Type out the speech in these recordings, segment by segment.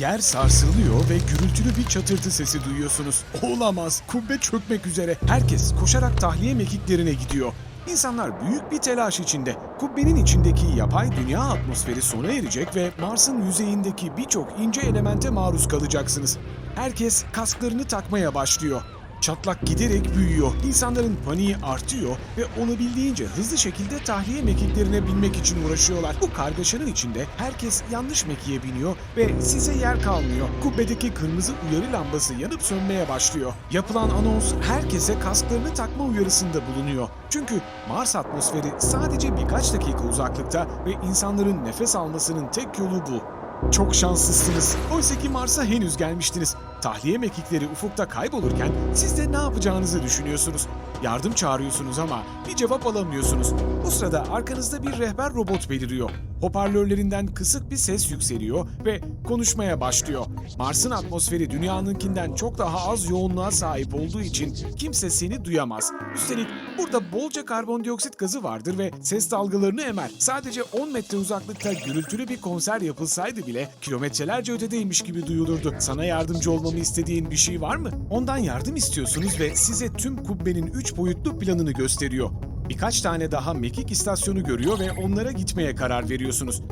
Yer sarsılıyor ve gürültülü bir çatırtı sesi duyuyorsunuz. Olamaz, kubbe çökmek üzere. Herkes koşarak tahliye mekiklerine gidiyor. İnsanlar büyük bir telaş içinde. Kubbenin içindeki yapay dünya atmosferi sona erecek ve Mars'ın yüzeyindeki birçok ince elemente maruz kalacaksınız. Herkes kasklarını takmaya başlıyor. Çatlak giderek büyüyor. İnsanların paniği artıyor ve olabildiğince hızlı şekilde tahliye mekiklerine binmek için uğraşıyorlar. Bu kargaşanın içinde herkes yanlış mekiğe biniyor ve size yer kalmıyor. Kubbedeki kırmızı uyarı lambası yanıp sönmeye başlıyor. Yapılan anons herkese kasklarını takma uyarısında bulunuyor. Çünkü Mars atmosferi sadece birkaç dakika uzaklıkta ve insanların nefes almasının tek yolu bu. Çok şanslısınız. Oysa ki Mars'a henüz gelmiştiniz. Tahliye mekikleri ufukta kaybolurken siz de ne yapacağınızı düşünüyorsunuz. Yardım çağırıyorsunuz ama bir cevap alamıyorsunuz. Bu sırada arkanızda bir rehber robot beliriyor. Hoparlörlerinden kısık bir ses yükseliyor ve konuşmaya başlıyor. Mars'ın atmosferi dünyanınkinden çok daha az yoğunluğa sahip olduğu için kimse seni duyamaz. Üstelik burada bolca karbondioksit gazı vardır ve ses dalgalarını emer. Sadece 10 metre uzaklıkta gürültülü bir konser yapılsaydı bile kilometrelerce ötedeymiş gibi duyulurdu. Sana yardımcı olmamı istediğin bir şey var mı? Ondan yardım istiyorsunuz ve size tüm kubbenin 3 boyutlu planını gösteriyor. Birkaç tane daha mekik istasyonu görüyor ve onlara gitmeye karar veriyorsunuz.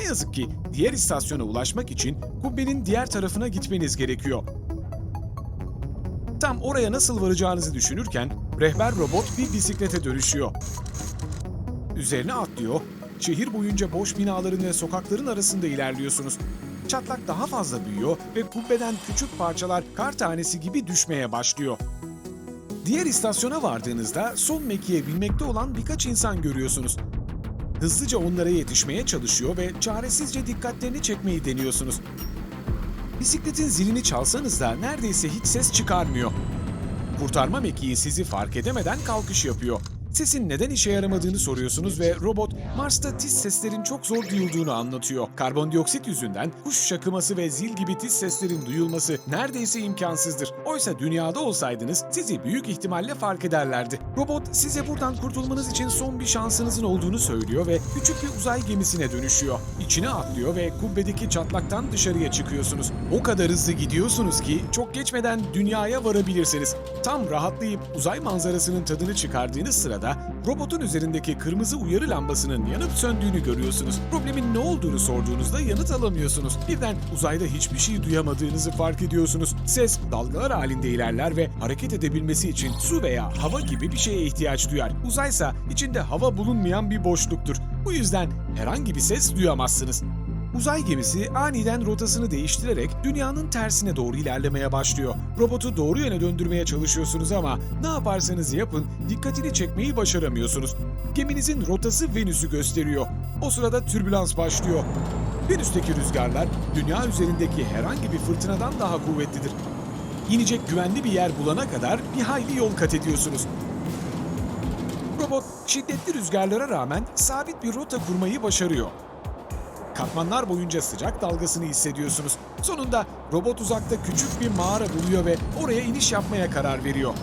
Ne yazık ki diğer istasyona ulaşmak için kubbenin diğer tarafına gitmeniz gerekiyor. Tam oraya nasıl varacağınızı düşünürken rehber robot bir bisiklete dönüşüyor. Üzerine atlıyor, şehir boyunca boş binaların ve sokakların arasında ilerliyorsunuz. Çatlak daha fazla büyüyor ve kubbeden küçük parçalar kar tanesi gibi düşmeye başlıyor. Diğer istasyona vardığınızda son mekiğe binmekte olan birkaç insan görüyorsunuz. Hızlıca onlara yetişmeye çalışıyor ve çaresizce dikkatlerini çekmeyi deniyorsunuz. Bisikletin zilini çalsanız da neredeyse hiç ses çıkarmıyor. Kurtarma mekiği sizi fark edemeden kalkış yapıyor. Sesin neden işe yaramadığını soruyorsunuz ve robot Mars'ta tiz seslerin çok zor duyulduğunu anlatıyor. Karbondioksit yüzünden kuş şakıması ve zil gibi tiz seslerin duyulması neredeyse imkansızdır. Oysa dünyada olsaydınız sizi büyük ihtimalle fark ederlerdi. Robot size buradan kurtulmanız için son bir şansınızın olduğunu söylüyor ve küçük bir uzay gemisine dönüşüyor. İçine atlıyor ve kubbedeki çatlaktan dışarıya çıkıyorsunuz. O kadar hızlı gidiyorsunuz ki çok geçmeden dünyaya varabilirsiniz. Tam rahatlayıp uzay manzarasının tadını çıkardığınız sırada robotun üzerindeki kırmızı uyarı lambasının yanıp söndüğünü görüyorsunuz. Problemin ne olduğunu sorduğunuzda yanıt alamıyorsunuz. Birden uzayda hiçbir şey duyamadığınızı fark ediyorsunuz. Ses dalgalar halinde ilerler ve hareket edebilmesi için su veya hava gibi bir şeye ihtiyaç duyar. Uzaysa içinde hava bulunmayan bir boşluktur. Bu yüzden herhangi bir ses duyamazsınız. Uzay gemisi aniden rotasını değiştirerek dünyanın tersine doğru ilerlemeye başlıyor. Robotu doğru yöne döndürmeye çalışıyorsunuz ama ne yaparsanız yapın dikkatini çekmeyi başaramıyorsunuz. Geminizin rotası Venüs'ü gösteriyor. O sırada türbülans başlıyor. Venüs'teki rüzgarlar dünya üzerindeki herhangi bir fırtınadan daha kuvvetlidir. İnecek güvenli bir yer bulana kadar bir hayli yol kat ediyorsunuz. Robot şiddetli rüzgarlara rağmen sabit bir rota kurmayı başarıyor. Katmanlar boyunca sıcak dalgasını hissediyorsunuz. Sonunda robot uzakta küçük bir mağara buluyor ve oraya iniş yapmaya karar veriyor.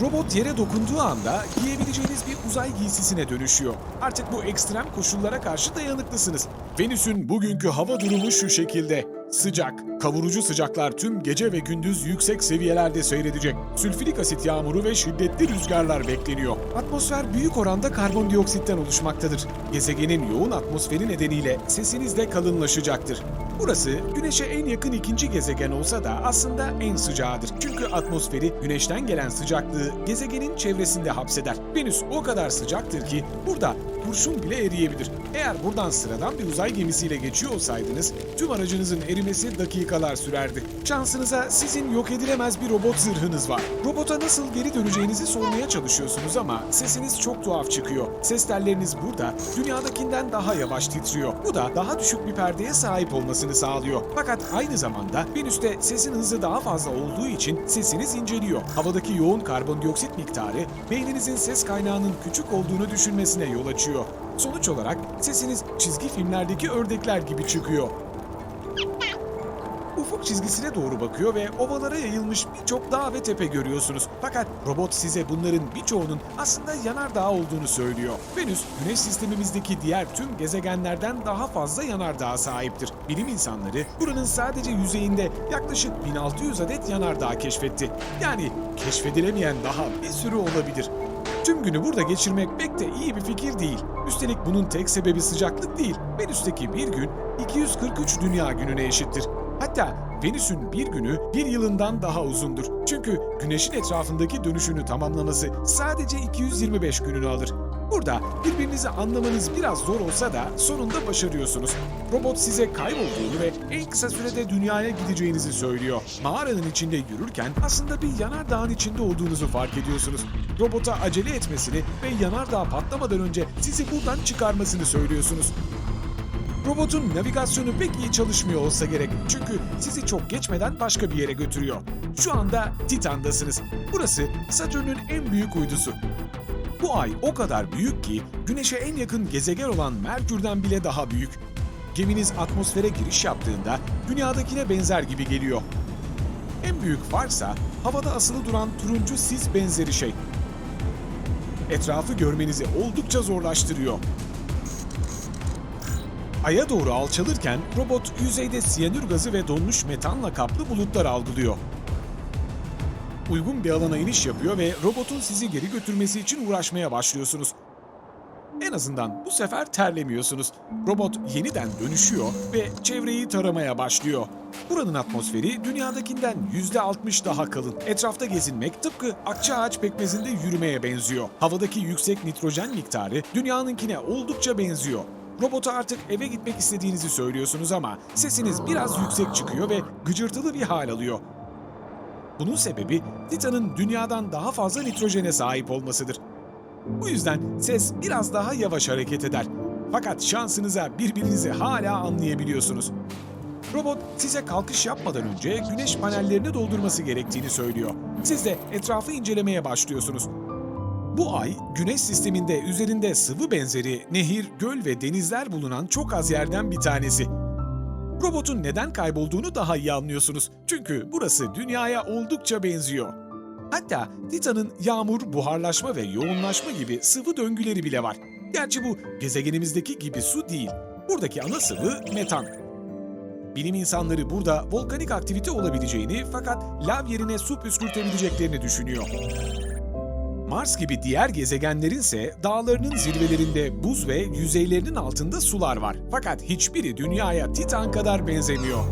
Robot yere dokunduğu anda giyebileceğiniz bir uzay giysisine dönüşüyor. Artık bu ekstrem koşullara karşı dayanıklısınız. Venüs'ün bugünkü hava durumu şu şekilde. Sıcak, kavurucu sıcaklar tüm gece ve gündüz yüksek seviyelerde seyredecek. Sülfürik asit yağmuru ve şiddetli rüzgarlar bekleniyor. Atmosfer büyük oranda karbondioksitten oluşmaktadır. Gezegenin yoğun atmosferi nedeniyle sesiniz de kalınlaşacaktır. Burası Güneş'e en yakın ikinci gezegen olsa da aslında en sıcağıdır. Çünkü atmosferi Güneş'ten gelen sıcaklığı gezegenin çevresinde hapseder. Venüs o kadar sıcaktır ki burada kurşun bile eriyebilir. Eğer buradan sıradan bir uzay gemisiyle geçiyor olsaydınız tüm aracınızın erimesi dakikalar sürerdi. Şansınıza sizin yok edilemez bir robot zırhınız var. Robota nasıl geri döneceğinizi sormaya çalışıyorsunuz ama sesiniz çok tuhaf çıkıyor. Ses telleriniz burada dünyadakinden daha yavaş titriyor. Bu da daha düşük bir perdeye sahip olmasını sağlıyor. Fakat aynı zamanda Venüs'te sesin hızı daha fazla olduğu için sesiniz inceliyor. Havadaki yoğun karbondioksit miktarı beyninizin ses kaynağının küçük olduğunu düşünmesine yol açıyor. Sonuç olarak sesiniz çizgi filmlerdeki ördekler gibi çıkıyor. Ufuk çizgisine doğru bakıyor ve ovalara yayılmış birçok dağ ve tepe görüyorsunuz. Fakat robot size bunların birçoğunun aslında yanardağ olduğunu söylüyor. Venüs, güneş sistemimizdeki diğer tüm gezegenlerden daha fazla yanardağa sahiptir. Bilim insanları buranın sadece yüzeyinde yaklaşık 1600 adet yanardağ keşfetti. Yani keşfedilemeyen daha bir sürü olabilir. Tüm günü burada geçirmek pek de iyi bir fikir değil. Üstelik bunun tek sebebi sıcaklık değil. Venüs'teki bir gün 243 dünya gününe eşittir. Hatta Venüs'ün bir günü bir yılından daha uzundur. Çünkü Güneş'in etrafındaki dönüşünü tamamlaması sadece 225 gününü alır. Burada birbirinizi anlamanız biraz zor olsa da sonunda başarıyorsunuz. Robot size kaybolduğunu ve en kısa sürede dünyaya gideceğinizi söylüyor. Mağaranın içinde yürürken aslında bir yanardağın içinde olduğunuzu fark ediyorsunuz. Robota acele etmesini ve yanardağ patlamadan önce sizi buradan çıkarmasını söylüyorsunuz. Robotun navigasyonu pek iyi çalışmıyor olsa gerek. Çünkü sizi çok geçmeden başka bir yere götürüyor. Şu anda Titan'dasınız. Burası Satürn'ün en büyük uydusu. Bu ay o kadar büyük ki Güneş'e en yakın gezegen olan Merkür'den bile daha büyük. Geminiz atmosfere giriş yaptığında dünyadakine benzer gibi geliyor. En büyük farksa havada asılı duran turuncu sis benzeri şey. Etrafı görmenizi oldukça zorlaştırıyor. Ay'a doğru alçalırken robot yüzeyde siyanür gazı ve donmuş metanla kaplı bulutlar algılıyor. Uygun bir alana iniş yapıyor ve robotun sizi geri götürmesi için uğraşmaya başlıyorsunuz. En azından bu sefer terlemiyorsunuz. Robot yeniden dönüşüyor ve çevreyi taramaya başlıyor. Buranın atmosferi dünyadakinden %60 daha kalın. Etrafta gezinmek tıpkı akça ağaç pekmezinde yürümeye benziyor. Havadaki yüksek nitrojen miktarı dünyanınkine oldukça benziyor. Robota artık eve gitmek istediğinizi söylüyorsunuz ama sesiniz biraz yüksek çıkıyor ve gıcırtılı bir hal alıyor. Bunun sebebi Titan'ın dünyadan daha fazla nitrojene sahip olmasıdır. Bu yüzden ses biraz daha yavaş hareket eder. Fakat şansınıza birbirinizi hala anlayabiliyorsunuz. Robot size kalkış yapmadan önce güneş panellerini doldurması gerektiğini söylüyor. Siz de etrafı incelemeye başlıyorsunuz. Bu ay güneş sisteminde üzerinde sıvı benzeri nehir, göl ve denizler bulunan çok az yerden bir tanesi. Robotun neden kaybolduğunu daha iyi anlıyorsunuz. Çünkü burası dünyaya oldukça benziyor. Hatta Titan'ın yağmur, buharlaşma ve yoğunlaşma gibi sıvı döngüleri bile var. Gerçi bu gezegenimizdeki gibi su değil. Buradaki ana sıvı metan. Bilim insanları burada volkanik aktivite olabileceğini fakat lav yerine su püskürtebileceklerini düşünüyor. Mars gibi diğer gezegenlerin ise dağlarının zirvelerinde buz ve yüzeylerinin altında sular var. Fakat hiçbiri dünyaya Titan kadar benzemiyor.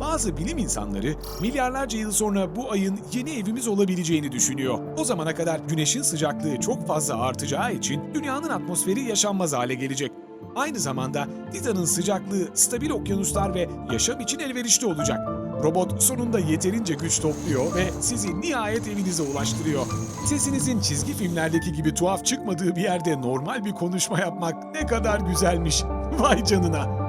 Bazı bilim insanları milyarlarca yıl sonra bu ayın yeni evimiz olabileceğini düşünüyor. O zamana kadar güneşin sıcaklığı çok fazla artacağı için dünyanın atmosferi yaşanmaz hale gelecek. Aynı zamanda Titan'ın sıcaklığı stabil okyanuslar ve yaşam için elverişli olacak. Robot sonunda yeterince güç topluyor ve sizi nihayet evinize ulaştırıyor. Sesinizin çizgi filmlerdeki gibi tuhaf çıkmadığı bir yerde normal bir konuşma yapmak ne kadar güzelmiş. Vay canına.